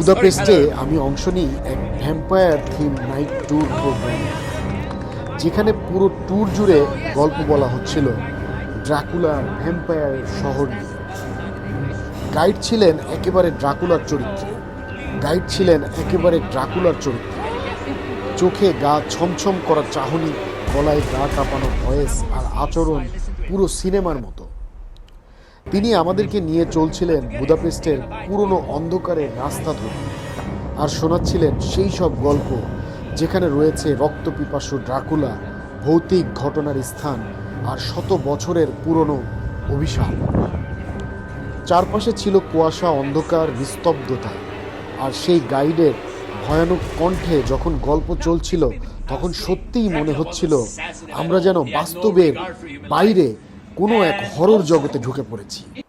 বুদাপেস্টে. আমি অংশ নিই এক ভ্যাম্পায়ার থিম নাইট ট্যুর প্রোগ্রামে যেখানে পুরো ট্যুর জুড়ে গল্প বলা হচ্ছিল ড্রাকুলা ভ্যাম্পায়ার শহর নিয়ে। গাইড ছিলেন একেবারে ড্রাকুলার চরিত্রে। গাইড ছিলেন একেবারে ড্রাকুলার চরিত্রে। চোখে গা ছমছম করা চাহনি গলায় গা কাঁপানো ভয়েস আর আচরণ পুরো সিনেমার মতো। তিনি আমাদেরকে নিয়ে চলছিলেন বুদাপেস্টের পুরনো অন্ধকারের রাস্তা ধরে আর শোনাচ্ছিলেন সেই সব গল্প যেখানে রয়েছে রক্তপিপাসু ড্রাকুলা, ভৌতিক ঘটনার স্থান আর শত বছরের পুরনো অভিশাপ। চারপাশে ছিল কুয়াশা, অন্ধকার, নিস্তব্ধতা আর সেই গাইডের ভয়ানক কণ্ঠে যখন গল্প চলছিল, তখন সত্যিই মনে হচ্ছিল আমরা যেন বাস্তবের বাইরে কোনো এক হরর জগতে ঢুকে পড়েছি।